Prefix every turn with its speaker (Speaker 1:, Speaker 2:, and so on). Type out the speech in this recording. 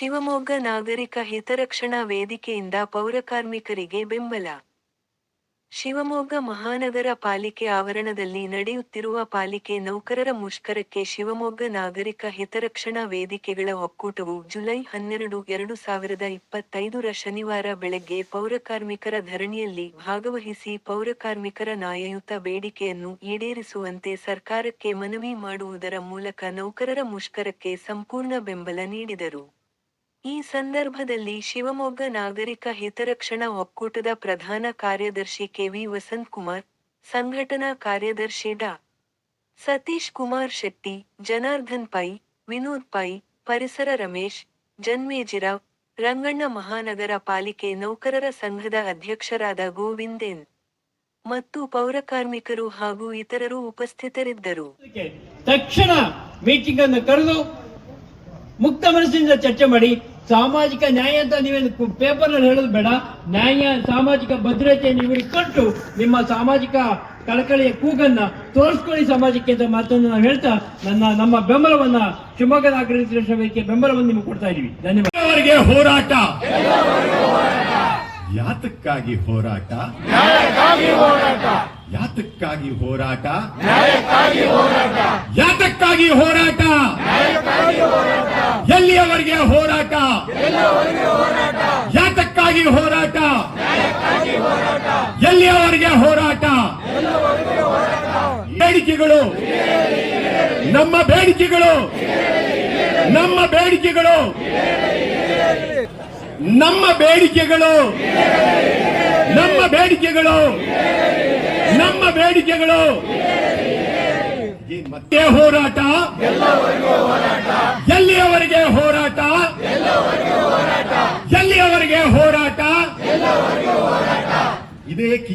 Speaker 1: ಶಿವಮೊಗ್ಗ ನಾಗರಿಕ ಹಿತರಕ್ಷಣಾ ವೇದಿಕೆಯಿಂದ ಪೌರಕಾರ್ಮಿಕರಿಗೆ ಬೆಂಬಲ. ಶಿವಮೊಗ್ಗ ಮಹಾನಗರ ಪಾಲಿಕೆ ಆವರಣದಲ್ಲಿ ನಡೆಯುತ್ತಿರುವ ಪಾಲಿಕೆ ನೌಕರರ ಮುಷ್ಕರಕ್ಕೆ ಶಿವಮೊಗ್ಗ ನಾಗರಿಕ ಹಿತರಕ್ಷಣಾ ವೇದಿಕೆಗಳ ಒಕ್ಕೂಟವು ಜುಲೈ ಹನ್ನೆರಡು, ಎರಡು ಸಾವಿರದ ಇಪ್ಪತ್ತೈದರ ಶನಿವಾರ ಬೆಳಗ್ಗೆ ಪೌರಕಾರ್ಮಿಕರ ಧರಣಿಯಲ್ಲಿ ಭಾಗವಹಿಸಿ ಪೌರಕಾರ್ಮಿಕರ ನ್ಯಾಯಯುತ ಬೇಡಿಕೆಯನ್ನು ಈಡೇರಿಸುವಂತೆ ಸರ್ಕಾರಕ್ಕೆ ಮನವಿ ಮಾಡುವುದರ ಮೂಲಕ ನೌಕರರ ಮುಷ್ಕರಕ್ಕೆ ಸಂಪೂರ್ಣ ಬೆಂಬಲ ನೀಡಿದರು. ಈ ಸಂದರ್ಭದಲ್ಲಿ ಶಿವಮೊಗ್ಗ ನಾಗರಿಕ ಹಿತರಕ್ಷಣಾ ಒಕ್ಕೂಟದ ಪ್ರಧಾನ ಕಾರ್ಯದರ್ಶಿ ಕೆವಿ ವಸಂತಕುಮಾರ್ ಸಂಘಟನಾ ಕಾರ್ಯದರ್ಶಿ ಡಾ. ಸತೀಶ್ ಕುಮಾರ್ ಶೆಟ್ಟಿ, ಜನಾರ್ದನ್ ಪೈ, ವಿನೋದ್ ಪೈ, ಪರಿಸರ ರಮೇಶ್, ಜನ್ಮೇಜಿರಾವ್, ರಂಗಣ್ಣ ಮಹಾನಗರ ಪಾಲಿಕೆ ನೌಕರರ ಸಂಘದ ಅಧ್ಯಕ್ಷರಾದ ಗೋವಿಂದೇನ್ ಮತ್ತು ಪೌರಕಾರ್ಮಿಕರು ಹಾಗೂ ಇತರರು ಉಪಸ್ಥಿತರಿದ್ದರು.
Speaker 2: ತಕ್ಷಣ ಮೀಟಿಂಗ್ ಅನ್ನು ಕರೆದು ಮುಕ್ತ ಮನಸ್ಸಿನಿಂದ ಚರ್ಚೆ ಮಾಡಿ ಸಾಮಾಜಿಕ ನ್ಯಾಯ ಅಂತ ನೀವೇನು ಪೇಪರ್ನಲ್ಲಿ ಹೇಳೋದು ಬೇಡ. ನ್ಯಾಯ ಸಾಮಾಜಿಕ ಭದ್ರತೆ ನೀವು ಕೊಟ್ಟು ನಿಮ್ಮ ಸಾಮಾಜಿಕ ಕಳಕಳಿಯ ಕೂಗನ್ನ ತೋರಿಸ್ಕೊಳ್ಳಿ ಸಮಾಜಕ್ಕೆ ಅಂತ ಮಾತನ್ನು ನಾವು ಹೇಳ್ತಾ ನನ್ನ ನಮ್ಮ ಬೆಂಬಲವನ್ನ ಶಿವಮೊಗ್ಗ ನಾಗರಿಕ ಸಭೆಗೆ ಬೆಂಬಲವನ್ನು ನಿಮಗೆ ಕೊಡ್ತಾ ಇದೀವಿ ಧನ್ಯವಾದ.
Speaker 3: ಅವರಿಗೆ ಹೋರಾಟ. ಯಾತಕ್ಕಾಗಿ ಹೋರಾಟ? ಯಾತಕ್ಕಾಗಿ ಹೋರಾಟ. ಯಾತಕ್ಕಾಗಿ ಹೋರಾಟ? ಎಲ್ಲಿಯವರೆಗೆ ಹೋರಾಟ. ಯಾತಕ್ಕಾಗಿ ಹೋರಾಟ? ಎಲ್ಲಿಯವರೆಗೆ ಹೋರಾಟ? ಬೇಡಿಕೆಗಳು. ನಮ್ಮ ಬೇಡಿಕೆಗಳು. ನಮ್ಮ ಬೇಡಿಕೆಗಳು. ನಮ್ಮ ಬೇಡಿಕೆಗಳು. ನಮ್ಮ ಬೇಡಿಕೆಗಳು. ನಮ್ಮ ಬೇಡಿಕೆಗಳು. ಮತ್ತೆ ಹೋರಾಟ ಎಲ್ಲಿಯವರೆಗೆ ಹೋರಾಟ ಎಲ್ಲಿಯವರೆಗೆ ಹೋರಾಟ ಇದೇ ಕಿ